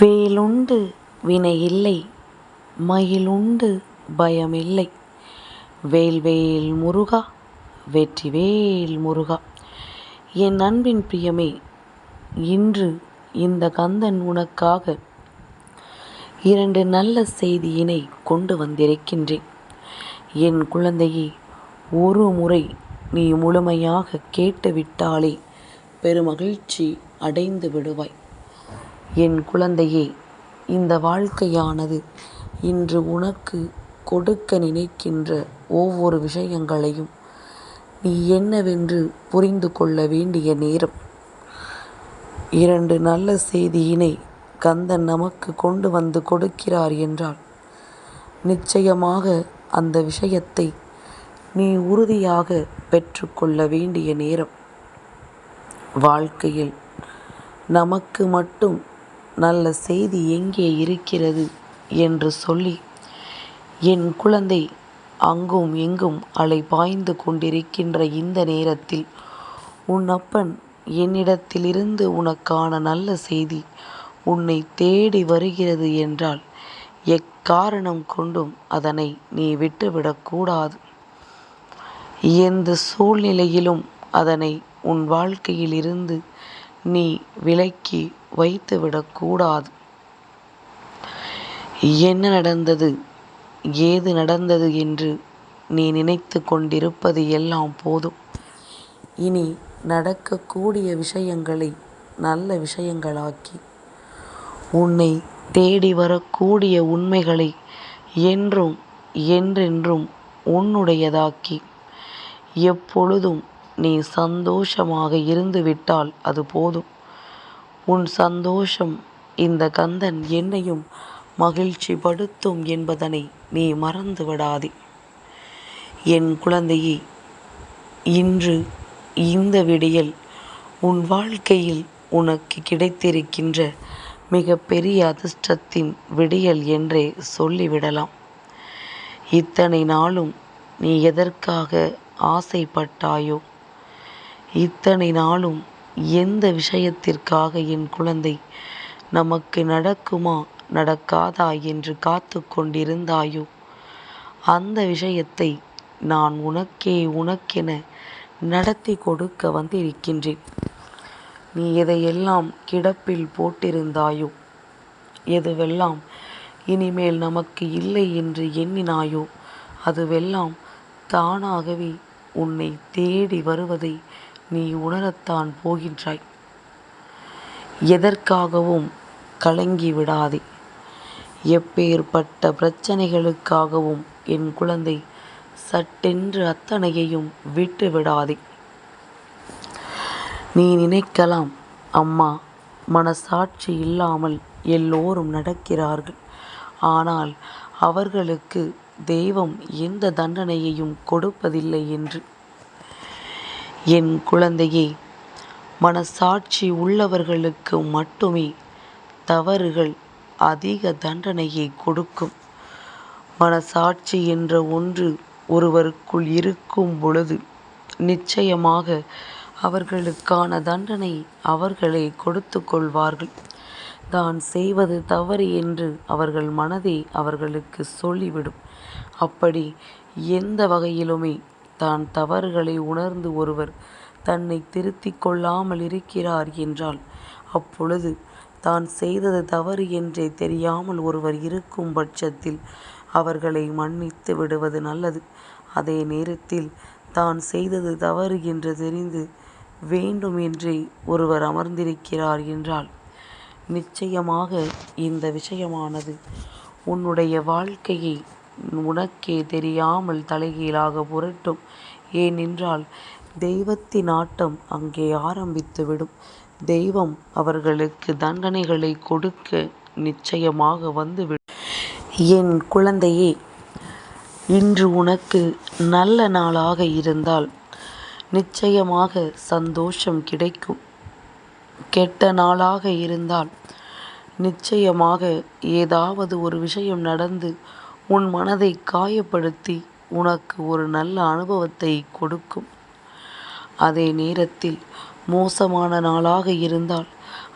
வேலுண்டு வினையில்லை மயிலுண்டு பயமில்லை. வேல்வேல் முருகா வெற்றிவேல் முருகா. என் அன்பின் பிரியமே இன்று இந்த கந்தன் உனக்காக இரண்டு நல்ல செய்தியினை கொண்டு வந்திருக்கின்றேன். என் குழந்தையை ஒரு முறை நீ முழுமையாக கேட்டுவிட்டாலே பெருமகிழ்ச்சி அடைந்து விடுவாய். என் குழந்தையே இந்த வாழ்க்கையானது இன்று உனக்கு கொடுக்க நினைக்கின்ற ஒவ்வொரு விஷயங்களையும் நீ என்னவென்று புரிந்து கொள்ள வேண்டிய நேரம். இரண்டு நல்ல செய்தியினை கந்தன் நமக்கு கொண்டு வந்து கொடுக்கிறார் என்றால் நிச்சயமாக அந்த விஷயத்தை நீ உறுதியாக பெற்றுக்கொள்ள வேண்டிய நேரம். வாழ்க்கையில் நமக்கு மட்டும் நல்ல செய்தி எங்கே இருக்கிறது? என்று சொல்லி என் குழந்தை அங்கும் எங்கும் அலை பாய்ந்து கொண்டிருக்கின்ற இந்த நேரத்தில் உன் அப்பன் என்னிடத்திலிருந்து உனக்கான நல்ல செய்தி உன்னை தேடி வருகிறது என்றால் எக்காரணம் கொண்டும் அதனை நீ விட்டுவிடக்கூடாது எந்த சூழ்நிலையிலும் அதனை உன் வாழ்க்கையிலிருந்து நீ விலக்கி வைத்துவிடக்கூடாது என்ன நடந்தது? ஏது நடந்தது என்று நீ நினைத்து கொண்டிருப்பது எல்லாம் போதும். இனி நடக்கக்கூடிய விஷயங்களை நல்ல விஷயங்களாக்கி உன்னை தேடி வரக்கூடிய உண்மைகளை என்றும் என்றென்றும் உன்னுடையதாக்கி எப்பொழுதும் நீ சந்தோஷமாக இருந்துவிட்டால் அது போதும். உன் சந்தோஷம் இந்த கந்தன் என்னையும் மகிழ்ச்சி படுத்தும் என்பதனை நீ மறந்து விடாதே என் குழந்தையே இன்று இந்த விடியல் உன் வாழ்க்கையில் உனக்கு கிடைத்திருக்கின்ற மிக பெரிய அதிர்ஷ்டத்தின் விடியல் என்றே சொல்லிவிடலாம். இத்தனை நாளும் நீ எதற்காக ஆசைப்பட்டாயோ இத்தனை நாளும் எந்த விஷயத்திற்காக என் குழந்தை நமக்கு நடக்குமா நடக்காதா என்று காத்து கொண்டிருந்தாயோ? அந்த விஷயத்தை நான் உனக்கே உனக்கென நடத்தி கொடுக்க வந்திருக்கின்றேன். நீ எதையெல்லாம் கிடப்பில் போட்டிருந்தாயோ எதுவெல்லாம் இனிமேல் நமக்கு இல்லை என்று எண்ணினாயோ அதுவெல்லாம் தானாகவே உன்னை தேடி வருவதை நீ உணரத்தான் போகின்றாய். எதற்காகவும் கலங்கி விடாதே. எப்பேற்பட்ட பிரச்சனைகளுக்காகவும் என் குழந்தை சட்டென்று அத்தனையையும் விட்டு விடாதே. நீ நினைக்கலாம் அம்மா மனசாட்சி இல்லாமல் எல்லோரும் நடக்கிறார்கள். ஆனால் அவர்களுக்கு தெய்வம் எந்த தண்டனையையும் கொடுப்பதில்லை என்று. என் குழந்தையே மனசாட்சி உள்ளவர்களுக்கு மட்டுமே தவறுகள் அதிக தண்டனையை கொடுக்கும். மனசாட்சி என்ற ஒன்று ஒருவருக்குள் இருக்கும் பொழுது நிச்சயமாக அவர்களுக்கான தண்டனை அவர்களே கொடுத்து கொள்வார்கள். தான் செய்வது தவறு என்று அவர்கள் மனதே அவர்களுக்கு சொல்லிவிடும். அப்படி எந்த வகையிலுமே தான் தவறுகளை உணர்ந்து ஒருவர் தன்னை திருத்திக் கொள்ளாமல் இருக்கிறார் என்றால் அப்பொழுது தான் செய்தது தவறு என்றே தெரியாமல் ஒருவர் இருக்கும் பட்சத்தில் அவர்களை மன்னித்து விடுவது நல்லது. அதே நேரத்தில் தான் செய்தது தவறு என்று தெரிந்து வேண்டும் என்றே ஒருவர் அமர்ந்திருக்கிறார் என்றால் நிச்சயமாக இந்த விஷயமானது உன்னுடைய வாழ்க்கையை உனக்கே தெரியாமல் தலைகீழாக புரட்டும். ஏனென்றால் தெய்வத்தின் ஆட்டம் அங்கே ஆரம்பித்துவிடும். தெய்வம் அவர்களுக்கு தண்டனைகளை கொடுக்க நிச்சயமாக வந்துவிடும். என் குழந்தையே இன்று உனக்கு நல்ல நாளாக இருந்தால் நிச்சயமாக சந்தோஷம் கிடைக்கும். கெட்ட நாளாக இருந்தால் நிச்சயமாக ஏதாவது ஒரு விஷயம் நடந்து உன் மனதை காயப்படுத்தி உனக்கு ஒரு நல்ல அனுபவத்தை கொடுக்கும். அதே நேரத்தில் மோசமான நாளாக இருந்தால்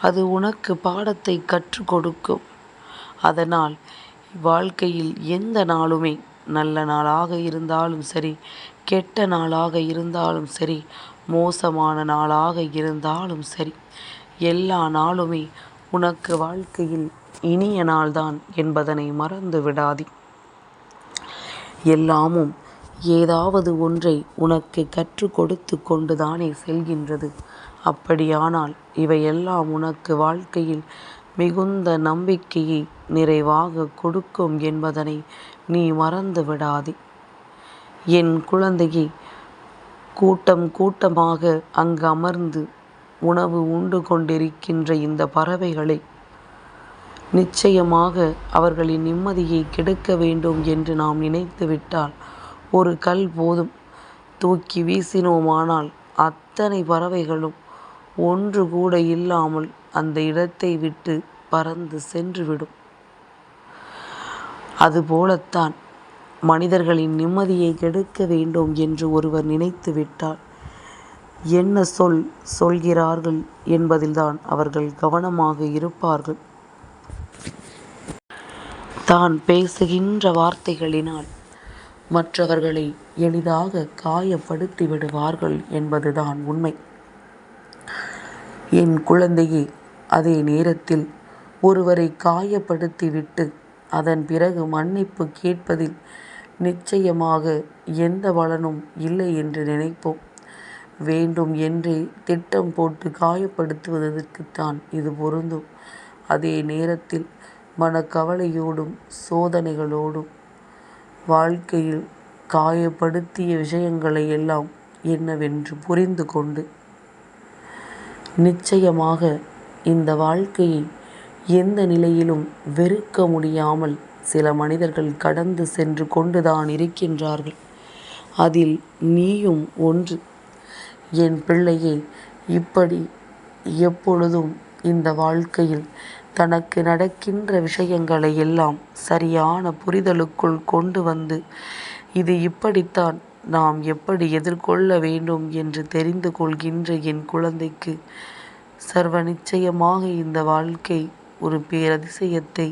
அது உனக்கு பாடத்தை கற்றுக் கொடுக்கும். அதனால் வாழ்க்கையில் எந்த நாளுமே நல்ல நாளாக இருந்தாலும் சரி கெட்ட நாளாக இருந்தாலும் சரி மோசமான நாளாக இருந்தாலும் சரி எல்லா நாளுமே உனக்கு வாழ்க்கையில் இனிய நாள்தான் என்பதனை மறந்து விடாதே. எல்லாமும் ஏதாவது ஒன்றை உனக்கு கற்றுக் கொடுத்து கொண்டுதானே செல்கின்றது. அப்படியானால் இவையெல்லாம் உனக்கு வாழ்க்கையில் மிகுந்த நம்பிக்கையை நிறைவாக கொடுக்கும் என்பதனை நீ மறந்து விடாதே. என் குழந்தையை கூட்டம் கூட்டமாக அங்கு அமர்ந்து உணவு உண்டு கொண்டிருக்கின்ற இந்த பறவைகளை நிச்சயமாக அவர்களின் நிம்மதியை கெடுக்க வேண்டும் என்று நாம் நினைத்து விட்டால் ஒரு கல் போதும். தூக்கி வீசினோமானால் அத்தனை பறவைகளும் ஒன்று கூட இல்லாமல் அந்த இடத்தை விட்டு பறந்து சென்றுவிடும். அதுபோலத்தான் மனிதர்களின் நிம்மதியை கெடுக்க வேண்டும் என்று ஒருவர் நினைத்து விட்டால் என்ன சொல் சொல்கிறார்கள் என்பதில்தான் அவர்கள் கவனமாக இருப்பார்கள். தான் பேசுகின்ற வார்த்தைகளினால். மற்றவர்களை எளிதாக காயப்படுத்தி விடுவார்கள் என்பதுதான் உண்மை. என் குழந்தையே அதே நேரத்தில் ஒருவரை காயப்படுத்திவிட்டு அதன் பிறகு மன்னிப்பு கேட்பதில் நிச்சயமாக எந்த பலனும் இல்லை என்று நினைப்போம். வேண்டும் என்றே திட்டம் போட்டு காயப்படுத்துவதற்குத்தான் இது பொருந்தும். அதே நேரத்தில் மனக்கவலையோடும் சோதனைகளோடும் வாழ்க்கையில் காயப்படுத்திய விஷயங்களை எல்லாம் என்னவென்று புரிந்து கொண்டு நிச்சயமாக இந்த வாழ்க்கையை எந்த நிலையிலும் வெறுக்க முடியாமல் சில மனிதர்கள் கடந்து சென்று கொண்டுதான் இருக்கின்றார்கள். அதில் நீயும் ஒன்று. என் பிள்ளையை இப்படி எப்பொழுதும் இந்த வாழ்க்கையில் தனக்கு நடக்கின்ற விஷயங்களை எல்லாம் சரியான புரிதலுக்குள் கொண்டு வந்து இது இப்படித்தான் நாம் எப்படி எதிர்கொள்ள வேண்டும் என்று தெரிந்து கொள்கின்ற என் குழந்தைக்கு சர்வ நிச்சயமாக இந்த வாழ்க்கை ஒரு பேரதிசயத்தை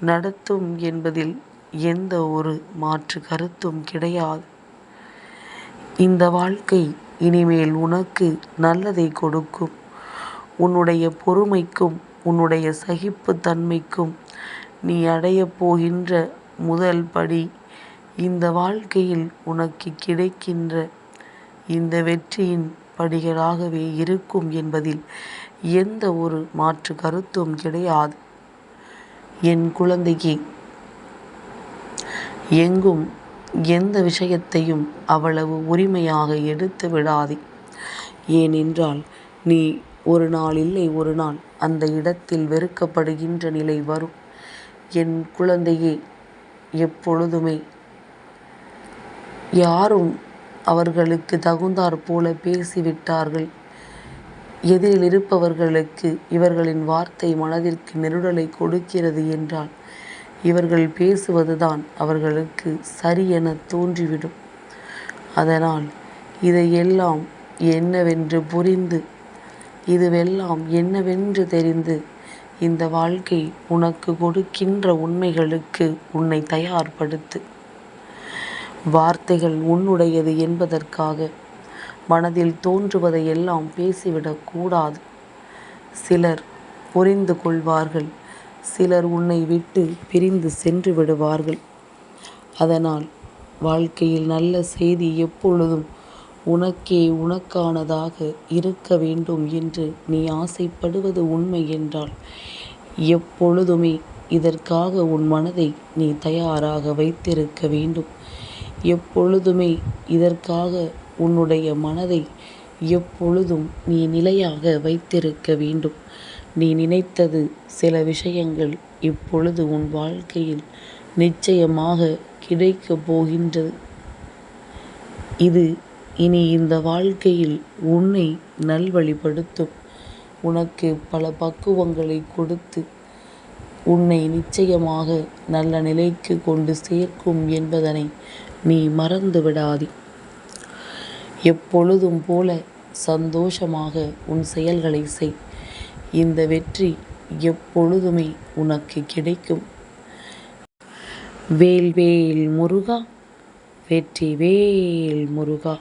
நடத்தும் என்பதில் எந்த ஒரு மாற்று கருத்தும் கிடையாது. இந்த வாழ்க்கை இனிமேல் உனக்கு நல்லதை கொடுக்கும். உன்னுடைய பொறுமைக்கும் உன்னுடைய சகிப்புத்தன்மைக்கும் நீ அடையப் போகின்ற முதல் படி இந்த வாழ்க்கையில் உனக்கு கிடைக்கின்ற இந்த வெற்றியின் படிகளாகவே இருக்கும் என்பதில் எந்த ஒரு மாற்று கருத்தும் கிடையாது. என் குழந்தைக்கு எங்கும் எந்த விஷயத்தையும் அவ்வளவு உரிமையாக எடுத்து விடாதே. ஏனென்றால் நீ ஒரு நாள் இல்லை ஒரு நாள். அந்த இடத்தில் வெறுக்கப்படுகின்ற நிலை வரும். என் குழந்தையே எப்பொழுதுமே யாரும் அவர்களுக்கு தகுந்தாற் போல பேசிவிட்டார்கள். எதிரில் இருப்பவர்களுக்கு இவர்களின் வார்த்தை மனதிற்கு நெருடலை கொடுக்கிறது என்றால் இவர்கள் பேசுவதுதான் அவர்களுக்கு சரி என தோன்றிவிடும். அதனால் இதையெல்லாம் என்னவென்று புரிந்து இதுவெல்லாம் என்னவென்று தெரிந்து இந்த வாழ்க்கை உனக்கு கொடுக்கின்ற உண்மைகளுக்கு உன்னை தயார்படுத்து. வார்த்தைகள் உன்னுடையது என்பதற்காக மனதில் தோன்றுவதையெல்லாம் பேசிவிடக் கூடாது. சிலர் புரிந்து கொள்வார்கள் சிலர் உன்னை விட்டு பிரிந்து சென்று விடுவார்கள். அதனால் வாழ்க்கையில் நல்ல செய்தி எப்பொழுதும் உனக்கே உனக்கானதாக இருக்க வேண்டும் என்று நீ ஆசைப்படுவது உண்மை என்றால் எப்பொழுதுமே இதற்காக உன் மனதை நீ தயாராக வைத்திருக்க வேண்டும். எப்பொழுதுமே இதற்காக உன்னுடைய மனதை எப்பொழுதும் நீ நிலையாக வைத்திருக்க வேண்டும். நீ நினைத்தது சில விஷயங்கள் இப்பொழுது உன் வாழ்க்கையில் நிச்சயமாக கிடைக்கப் போகின்றது. இது இனி இந்த வாழ்க்கையில் உன்னை நல்வழிப்படுத்தும். உனக்கு பல பக்குவங்களை கொடுத்து உன்னை நிச்சயமாக நல்ல நிலைக்கு கொண்டு சேர்க்கும் என்பதனை நீ மறந்து விடாதே. எப்பொழுதும் போல சந்தோஷமாக உன் செயல்களை செய். இந்த வெற்றி எப்பொழுதுமே உனக்கு கிடைக்கும். வேல் வேல் முருகா வெற்றி வேல் முருகா.